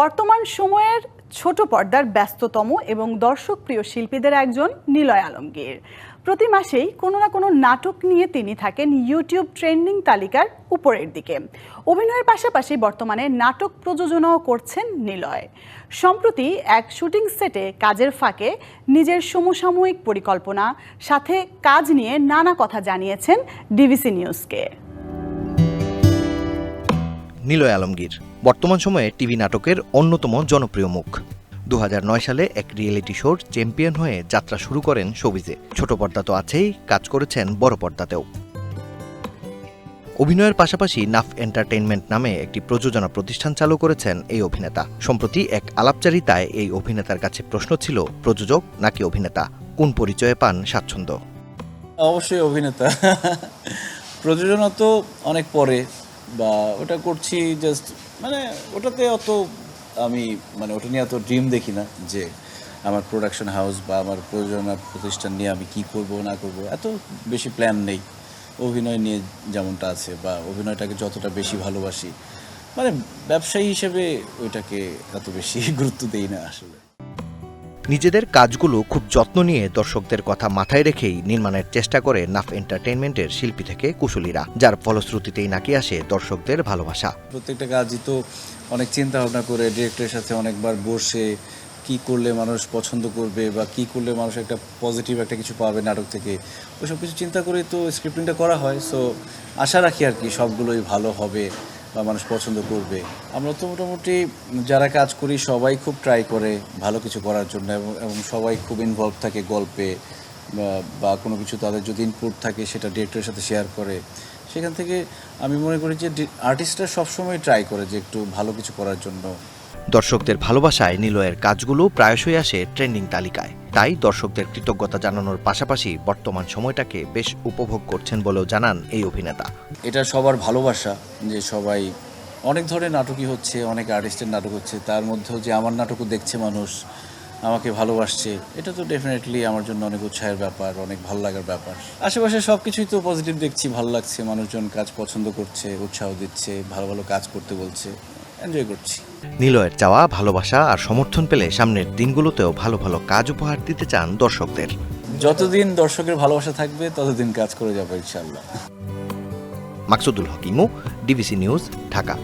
বর্তমান সময়ের ছোট পর্দার ব্যস্ততম এবং দর্শকপ্রিয় শিল্পীদের একজন নিলয় আলমগীর। প্রতি মাসেই কোনো না কোনো নাটক নিয়ে তিনি থাকেন ইউটিউব ট্রেন্ডিং তালিকার উপরের দিকে। অভিনয়ের পাশাপাশি বর্তমানে নাটক প্রযোজনাও করছেন নিলয়। সম্প্রতি এক শুটিং সেটে কাজের ফাঁকে নিজের সমসাময়িক পরিকল্পনা, সাথে কাজ নিয়ে নানা কথা জানিয়েছেন ডিভিসি নিউজকে। নিলয় আলমগীর, বর্তমান সময়ে টিভি নাটকের অন্যতম জনপ্রিয় মুখ। দু হাজার নয় সালে এক রিয়েলিটি শোর চ্যাম্পিয়ন হয়ে যাত্রা শুরু করেন শোবিজে। ছোট পর্দা তো আছেই, কাজ করেছেন বড় পর্দাতেও। অভিনয়ের পাশাপাশি নাফ এন্টারটেইনমেন্ট নামে একটি প্রযোজনা প্রতিষ্ঠান চালু করেছেন এই অভিনেতা। সম্প্রতি এক আলাপচারিতায় এই অভিনেতার কাছে প্রশ্ন ছিল, প্রযোজক নাকি অভিনেতা? কোন পরিচয়ে পান স্বাচ্ছন্দ্য? অবশ্যই অভিনেতা। প্রযোজনা তো অনেক পরে বা ওটা করছি জাস্ট মানে ওটাতে অত আমি মানে ওটা নিয়ে এত ড্রিম দেখি না যে আমার প্রোডাকশন হাউস বা আমার প্রযোজনা প্রতিষ্ঠান নিয়ে আমি কি করব, না করব। এত বেশি প্ল্যান নেই। অভিনয় নিয়ে যেমনটা আছে বা অভিনয়টাকে যতটা বেশি ভালোবাসি মানে ব্যবসায়ী হিসেবে ওইটাকে এত বেশি গুরুত্ব দেই না আসলে। নিজেদের কাজগুলো খুব যত্ন নিয়ে দর্শকদের কথা মাথায় রেখেই নির্মাণের চেষ্টা করে নাফ এন্টারটেনমেন্টের শিল্পী থেকে কুশলীরা, যার ফলশ্রুতিতেই নাকি আসে দর্শকদের ভালোবাসা। প্রত্যেকটা কাজই তো অনেক চিন্তা ভাবনা করে, ডিরেক্টরের সাথে অনেকবার বসে কি করলে মানুষ পছন্দ করবে বা কি করলে মানুষ একটা পজিটিভ একটা কিছু পাবে নাটক থেকে। ওইসব কিছু চিন্তা করে তো স্ক্রিপ্টিংটা করা হয় সো আশা রাখি আর কি সবগুলোই ভালো হবে। বা মানুষ পছন্দ করবে। আমরা তো মোটামুটি যারা কাজ করি সবাই খুব ট্রাই করে ভালো কিছু করার জন্য এবং সবাই খুব ইনভলভ থাকে গল্পে বা- বা কোনো কিছু তাদের যদি ইনপুট থাকে সেটা ডিরেক্টরের সাথে শেয়ার করে। সেখান থেকে আমি মনে করি যে আর্টিস্টরা সবসময় ট্রাই করে যে একটু ভালো কিছু করার জন্য। দর্শকদের ভালোবাসায় নিলয়ের কাজগুলো প্রায়শই আসে ট্রেন্ডিং তালিকায়। তাই দর্শকদের কৃতজ্ঞতা জানানোর পাশাপাশি বর্তমান সময়টাকে বেশ উপভোগ করছেন বলেও জানান এই অভিনেতা। এটা সবার ভালোবাসা যে সবাই অনেক ধরনের নাটকই হচ্ছে, অনেক আর্টিস্টের নাটক হচ্ছে, তার মধ্যেও যে আমার নাটকও দেখছে মানুষ, আমাকে ভালোবাসছে, এটা তো ডেফিনেটলি আমার জন্য অনেক উৎসাহের ব্যাপার, অনেক ভালো লাগার ব্যাপার। আশেপাশে সব কিছুই তো পজিটিভ দেখছি, ভালো লাগছে, মানুষজন কাজ পছন্দ করছে, উৎসাহ দিচ্ছে, ভালো ভালো কাজ করতে বলছে। এনজয় করছি। নিলয়ের চাওয়া ভালোবাসা আর সমর্থন পেলে সামনের দিনগুলোতেও ভালো ভালো কাজ উপহার দিতে চান দর্শকদের। যতদিন দর্শকের ভালোবাসা থাকবে ততদিন কাজ করে যাব ইনশাল্লাহ মাকসুদুল হকিমু ডিবিসি নিউজ ঢাকা।